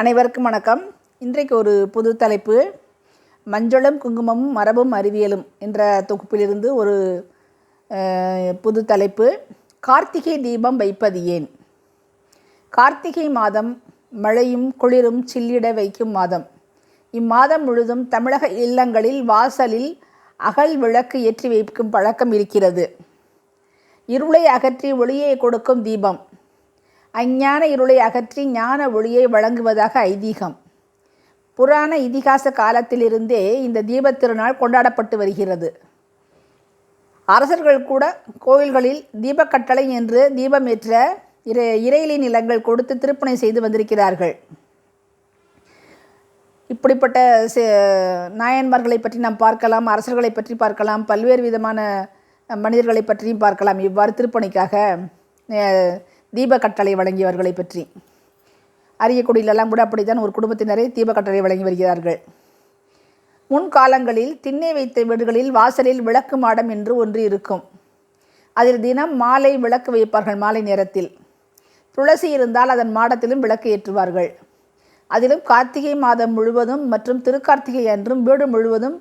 அனைவருக்கும் வணக்கம். இன்றைக்கு ஒரு புது தலைப்பு மஞ்சளும் குங்குமமும் மரபும் அறிவியலும் என்ற தொகுப்பிலிருந்து ஒரு புது தலைப்பு கார்த்திகை தீபம் வைப்பது ஏன்? கார்த்திகை மாதம் மழையும் குளிரும் சில்லிட வைக்கும் மாதம். இம்மாதம் முழுதும் தமிழக இல்லங்களில் வாசலில் அகல் விளக்கு ஏற்றி வைக்கும் பழக்கம் இருக்கிறது. இருளை அகற்றி ஒளியை கொடுக்கும் தீபம். அஞ்ஞான இருளை அகற்றி ஞான ஒளியை வழங்குவதாக ஐதீகம். புராண இதிகாச காலத்திலிருந்தே இந்த தீபத் திருநாள் கொண்டாடப்பட்டு வருகிறது. அரசர்கள் கூட கோவில்களில் தீபக்கட்டளை என்று தீபமேற்ற இறை இறையிலி நிலங்கள் கொடுத்து திருப்பணி செய்து வந்திருக்கிறார்கள். இப்படிப்பட்ட சே- நாயன்மார்களை பற்றி நாம் பார்க்கலாம் அரசர்களை பற்றி பார்க்கலாம் பல்வேறு விதமான மனிதர்களை பற்றியும் பார்க்கலாம். இவ்வாறு திருப்பணிக்காக தீபக்கட்டளை வழங்கியவர்களை பற்றி. அரியக்குடியிலெல்லாம் கூட அப்படித்தான் ஒரு குடும்பத்தினரை தீபக்கட்டளை வழங்கி வருகிறார்கள். முன்காலங்களில் திண்ணை வைத்த வீடுகளில் வாசலில் விளக்கு மாடம் என்று ஒன்று இருக்கும். அதில் தினம் மாலை விளக்கு வைப்பார்கள் மாலை நேரத்தில். துளசி இருந்தால் அதன் மாடத்திலும் விளக்கு ஏற்றுவார்கள். அதிலும் கார்த்திகை மாதம் முழுவதும் மற்றும் திருக்கார்த்திகை அன்றும் வீடு முழுவதும்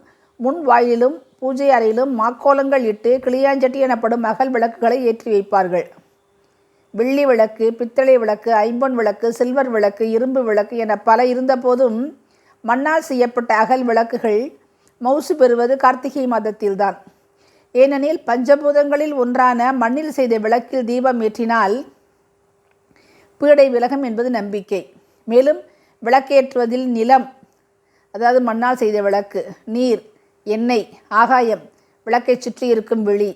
முன் வாயிலும் பூஜை அறையிலும் மாக்கோலங்கள் இட்டு கிளியாஞ்சட்டி எனப்படும் அகல் விளக்குகளை ஏற்றி வைப்பார்கள். வெள்ளி விளக்கு பித்தளை விளக்கு ஐம்பொன் விளக்கு சில்வர் விளக்கு இரும்பு விளக்கு என பல இருந்தபோதும் மண்ணால் செய்யப்பட்ட அகல் விளக்குகள் மவுசு பெறுவது கார்த்திகை மாதத்தில்தான். ஏனெனில் பஞ்சபூதங்களில் ஒன்றான மண்ணில் செய்த விளக்கில் தீபம் ஏற்றினால் பீடை விலகம் என்பது நம்பிக்கை. மேலும் விளக்கேற்றுவதில் நிலம் அதாவது மண்ணால் செய்த விளக்கு நீர் எண்ணெய் ஆகாயம் விளக்கைச் சுற்றி இருக்கும் விழி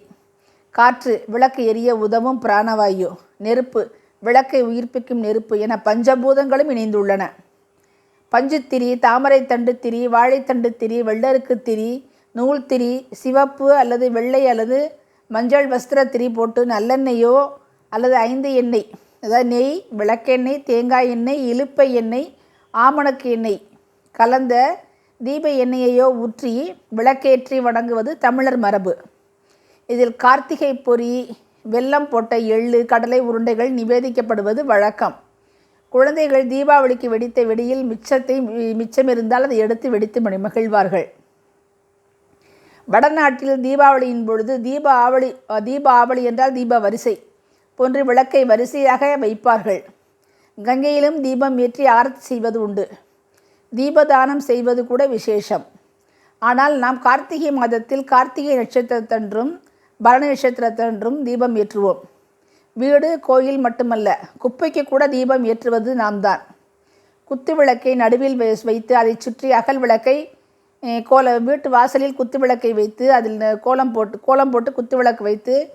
காற்று விளக்கு எரிய உதவும் பிராணவாயு நெருப்பு விளக்கை உயிர்ப்பிக்கும் நெருப்பு என பஞ்சபூதங்களும் இணைந்துள்ளன. பஞ்சுத்திரி தாமரைத்தண்டு திரி வாழைத்தண்டு திரி வெள்ளருக்கு திரி நூல் திரி சிவப்பு அல்லது வெள்ளை அல்லது மஞ்சள் வஸ்திர திரி போட்டு நல்லெண்ணெயோ அல்லது ஐந்து எண்ணெய் அதாவது நெய் விளக்கெண்ணெய் தேங்காய் எண்ணெய் இலுப்பை எண்ணெய் ஆமணக்கு எண்ணெய் கலந்த தீப எண்ணெயையோ ஊற்றி விளக்கேற்றி வணங்குவது தமிழர் மரபு. இதில் கார்த்திகை பொறி வெல்லம் போட்ட எள்ளு கடலை உருண்டைகள் நிவேதிக்கப்படுவது வழக்கம். குழந்தைகள் தீபாவளிக்கு வெடித்த வெடியில் மிச்சத்தை மிச்சம் இருந்தால் அதை எடுத்து வெடித்து மணி மகிழ்வார்கள். வடநாட்டில் தீபாவளியின் பொழுது தீப ஆவளி தீப ஆவளி என்றால் தீப வரிசை போன்று விளக்கை வரிசையாக வைப்பார்கள். கங்கையிலும் தீபம் ஏற்றி ஆரத்தி செய்வது உண்டு. தீபதானம் செய்வது கூட விசேஷம். ஆனால் நாம் கார்த்திகை மாதத்தில் கார்த்திகை நட்சத்திரத்தன்றும் பரணி நட்சத்திரத்தன்றும் தீபம் ஏற்றுவோம். வீடு கோயில் மட்டுமல்ல குப்பைக்கு கூட தீபம் ஏற்றுவது நாம் தான் குத்து விளக்கை நடுவில் வை- வைத்து அதைச் சுற்றி அகல் விளக்கை கோல வீட்டு வாசலில் குத்து விளக்கை வைத்து அதில் கோலம் போட்டு கோலம் போட்டு குத்து விளக்கு வைத்து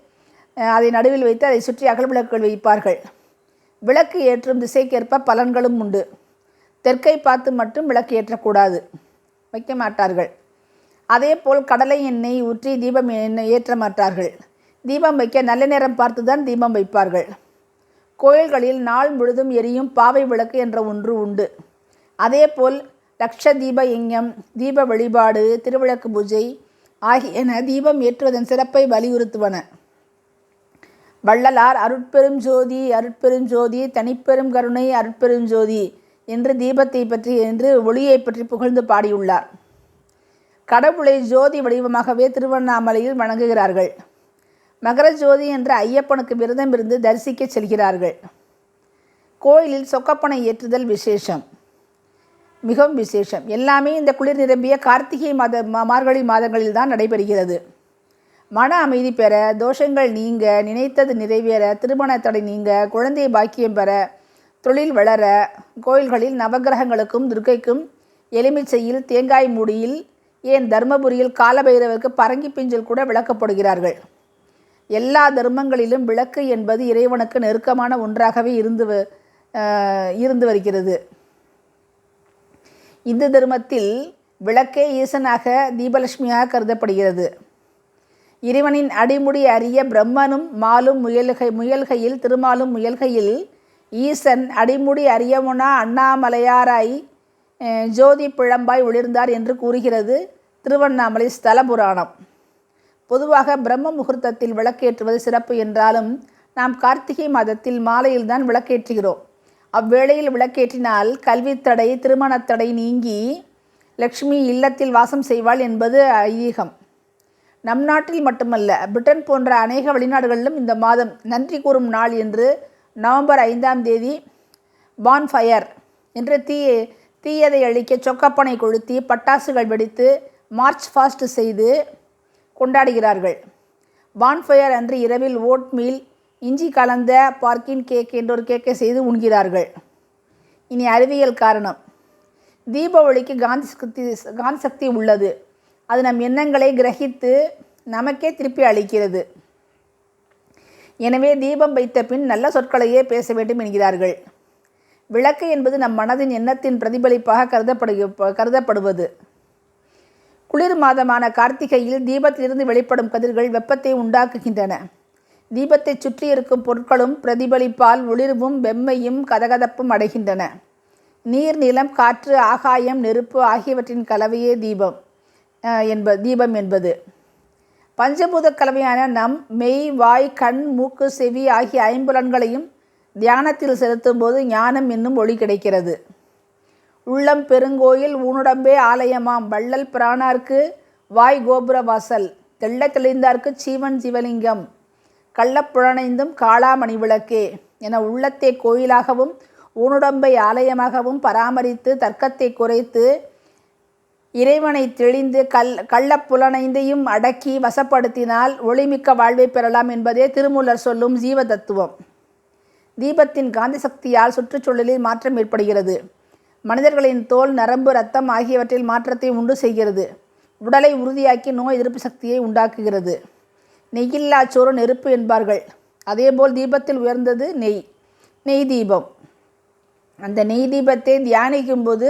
அதை நடுவில் வைத்து அதை சுற்றி அகல் விளக்குகள் வைப்பார்கள். விளக்கு ஏற்றும் திசைக்கேற்ப பலன்களும் உண்டு. தெற்கை பார்த்து மட்டும் விளக்கு ஏற்றக்கூடாது. வைக்க மாட்டார்கள். அதேபோல் கடலை எண்ணெய் ஊற்றி தீபம் எண்ணெய் ஏற்ற மாட்டார்கள் தீபம் வைக்க நல்ல நேரம் பார்த்து தான் தீபம் வைப்பார்கள். கோயில்களில் நாள் முழுதும் எரியும் பாவை விளக்கு என்ற ஒன்று உண்டு. அதேபோல் லக்ஷ தீப யஞம் தீப வழிபாடு திருவிளக்கு பூஜை ஆகியன தீபம் ஏற்றுவதன் சிறப்பை வலியுறுத்துவன. வள்ளலார் அருட்பெரும் ஜோதி அருட்பெரும் ஜோதி தனிப்பெரும் கருணை அருட்பெரும் ஜோதி என்று தீபத்தை பற்றி என்று ஒளியை பற்றி புகழ்ந்து பாடியுள்ளார். கடவுளை ஜோதி வடிவமாகவே திருவண்ணாமலையில் வணங்குகிறார்கள். மகர ஜோதி என்ற ஐயப்பனுக்கு விரதம் இருந்து தரிசிக்க செல்கிறார்கள். கோயிலில் சொக்கப்பனை ஏற்றுதல் விசேஷம். மிகவும் விசேஷம். எல்லாமே இந்த குளிர் நிரம்பிய கார்த்திகை மாத மார்கழி மாதங்களில் தான் நடைபெறுகிறது. மன அமைதி பெற தோஷங்கள் நீங்க நினைத்தது நிறைவேற திருமண தடை நீங்க குழந்தை பாக்கியம் பெற தொழில் வளர கோயில்களில் நவக்கிரகங்களுக்கும் துர்க்கைக்கும் எலுமிச்சையில் தேங்காய் மூடியில் ஏன் தர்மபுரியில் காலபைரவருக்கு பரங்கி பிஞ்சில் கூட விளக்கப்படுகிறார்கள்? எல்லா தர்மங்களிலும் விளக்கு என்பது இறைவனுக்கு நெருக்கமான ஒன்றாகவே இருந்து வ- இருந்து வருகிறது. இந்து தர்மத்தில் விளக்கே ஈசனாக தீபலட்சுமியாக கருதப்படுகிறது. இறைவனின் அடிமுடி அறிய பிரம்மனும் மாலும் முயல்கை முயல்கையில் திருமாலும் முயல்கையில் ஈசன் அடிமுடி அறியமுனா அண்ணாமலையாராய் ஜோதி பிழம்பாய் ஒளிர்ந்தார் என்று கூறுகிறது திருவண்ணாமலை ஸ்தல புராணம் பொதுவாக பிரம்ம முகூர்த்தத்தில் விளக்கேற்றுவது சிறப்பு என்றாலும் நாம் கார்த்திகை மாதத்தில் மாலையில்தான் விளக்கேற்றுகிறோம். அவ்வேளையில் விளக்கேற்றினால் கல்வித்தடை திருமணத்தடை நீங்கி லக்ஷ்மி இல்லத்தில் வாசம் செய்வாள் என்பது ஐதீகம். நம் நாட்டில் மட்டுமல்ல பிரிட்டன் போன்ற அநேக வெளிநாடுகளிலும் இந்த மாதம் நன்றி கூறும் நாள் என்று நவம்பர் ஐந்தாம் தேதி பான்ஃபயர் என்று தீ தீயதை அழிக்க சொக்கப்பனை கொளுத்தி பட்டாசுகள் வெடித்து மார்ச் ஃபாஸ்ட் செய்து கொண்டாடுகிறார்கள். பான்ஃபயர் அன்று இரவில் ஓட் மீல் இஞ்சி கலந்த பார்க்கின் கேக் என்ற ஒரு கேக்கை செய்து உண்கிறார்கள். இனி அறிவியல் காரணம். தீப ஒளிக்கு காந்தி சக்தி காந்தி சக்தி உள்ளது. அது நம் எண்ணங்களை கிரகித்து நமக்கே திருப்பி அளிக்கிறது. எனவே தீபம் வைத்த பின் நல்ல சொற்களையே பேச வேண்டும் என்கிறார்கள். விளக்கு என்பது நம் மனதின் எண்ணத்தின் பிரதிபலிப்பாக கருதப்படு கருதப்படுவது. குளிர் மாதமான கார்த்திகையில் தீபத்திலிருந்து வெளிப்படும் கதிர்கள் வெப்பத்தை உண்டாக்குகின்றன. தீபத்தை சுற்றி இருக்கும் பொருட்களும் பிரதிபலிப்பால் ஒளிர்வும் வெம்மையும் கதகதப்பும் அடைகின்றன. நீர் நிலம் காற்று ஆகாயம் நெருப்பு ஆகியவற்றின் கலவையே தீபம் என்ப தீபம் என்பது. பஞ்சபூத கலவையான நம் மெய் வாய் கண் மூக்கு செவி ஆகிய ஐம்புலன்களையும் தியானத்தில் செலுத்தும் போது ஞானம் என்னும் ஒளி கிடைக்கிறது. உள்ளம் பெருங்கோயில் ஊனுடம்பே ஆலயமாம். வள்ளல் பிராணார்க்கு வாய் கோபுர வாசல். தெள்ள தெளிந்தார்க்கு சீவன் சிவலிங்கம். கள்ளப்புழனைந்தும் காளாமணி விளக்கே என உள்ளத்தை கோயிலாகவும் ஊனுடம்பை ஆலயமாகவும் பராமரித்து தர்க்கத்தை குறைத்து இறைவனை தெளிந்து கல் கள்ளப்புலனைந்தையும் அடக்கி வசப்படுத்தினால் ஒளிமிக்க வாழ்வை பெறலாம் என்பதே திருமூலர் சொல்லும் ஜீவ தத்துவம் தீபத்தின் காந்தி சக்தியால் சுற்றுச்சூழலில் மாற்றம் ஏற்படுகிறது. மனிதர்களின் தோல் நரம்பு ரத்தம் ஆகியவற்றில் மாற்றத்தை உண்டு செய்கிறது. உடலை உறுதியாக்கி நோய் எதிர்ப்பு சக்தியை உண்டாக்குகிறது. நெய்யில்லா சோறு நெருப்பு என்பார்கள். அதேபோல் தீபத்தில் உயர்ந்தது நெய் நெய் தீபம். அந்த நெய் தீபத்தை தியானிக்கும் போது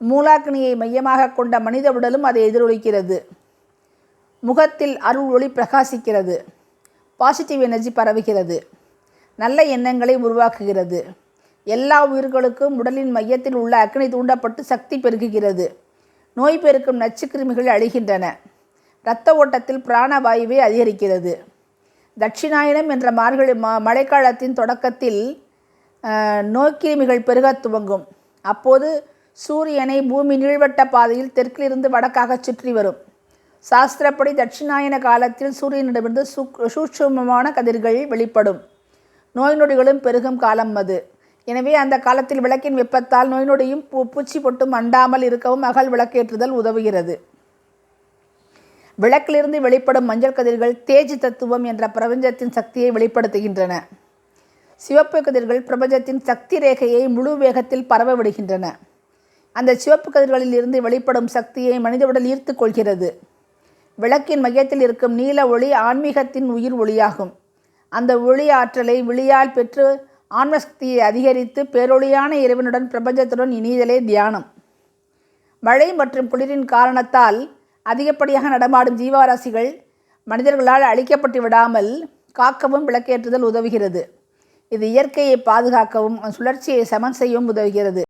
மூலாக்னியை மையமாக கொண்ட மனித உடலும் அதை எதிரொலிக்கிறது. முகத்தில் அருள் ஒளி பிரகாசிக்கிறது. பாசிட்டிவ் எனர்ஜி பரவுகிறது. நல்ல எண்ணங்களை உருவாக்குகிறது. எல்லா உயிர்களுக்கும் உடலின் மையத்தில் உள்ள அக்னி தூண்டப்பட்டு சக்தி பெருகுகிறது. நோய் பெருக்கும் நச்சுக்கிருமிகள் அழிகின்றன. இரத்த ஓட்டத்தில் பிராணவாயுவை அதிகரிக்கிறது. தட்சிணாயனம் என்ற மார்கழி ம மழைக்காலத்தின் தொடக்கத்தில் நோய்க்கிருமிகள் பெருகத் துவங்கும். அப்போது சூரியனை பூமி நீள்வட்ட பாதையில் தெற்கிலிருந்து வடக்காக சுற்றி வரும். சாஸ்திரப்படி தட்சிணாயன காலத்தில் சூரியனிடமிருந்து சூ சூட்சுமமான கதிர்கள் வெளிப்படும். நோய் நொடிகளும் பெருகும் காலம் அது. எனவே அந்த காலத்தில் விளக்கின் வெப்பத்தால் நோய் நொடியும் பூ பூச்சி பொட்டும் அண்டாமல் இருக்கவும் அகல் விளக்கேற்றுதல் உதவுகிறது. விளக்கிலிருந்து வெளிப்படும் மஞ்சள் கதிர்கள் தேஜ் தத்துவம் என்ற பிரபஞ்சத்தின் சக்தியை வெளிப்படுத்துகின்றன. சிவப்பு கதிர்கள் பிரபஞ்சத்தின் சக்தி ரேகையை முழு வேகத்தில் பரவ விடுகின்றன. அந்த சிவப்பு கதிர்களில் இருந்து வெளிப்படும் சக்தியை மனித உடல் ஈர்த்து கொள்கிறது. விளக்கின் மையத்தில் இருக்கும் நீல ஒளி ஆன்மீகத்தின் உயிர் ஒளியாகும். அந்த ஒளி ஆற்றலை விழியால் பெற்று ஆன்மசக்தியை அதிகரித்து பேரொளியான இறைவனுடன் பிரபஞ்சத்துடன் இணைதலே தியானம். மழை மற்றும் குளிரின் காரணத்தால் அதிகப்படியாக நடமாடும் ஜீவராசிகள் மனிதர்களால் அழிக்கப்பட்டு விடாமல் காக்கவும் விளக்கேற்றுதல் உதவுகிறது. இது இயற்கையை பாதுகாக்கவும் சுழற்சியை சமன் செய்யவும் உதவுகிறது.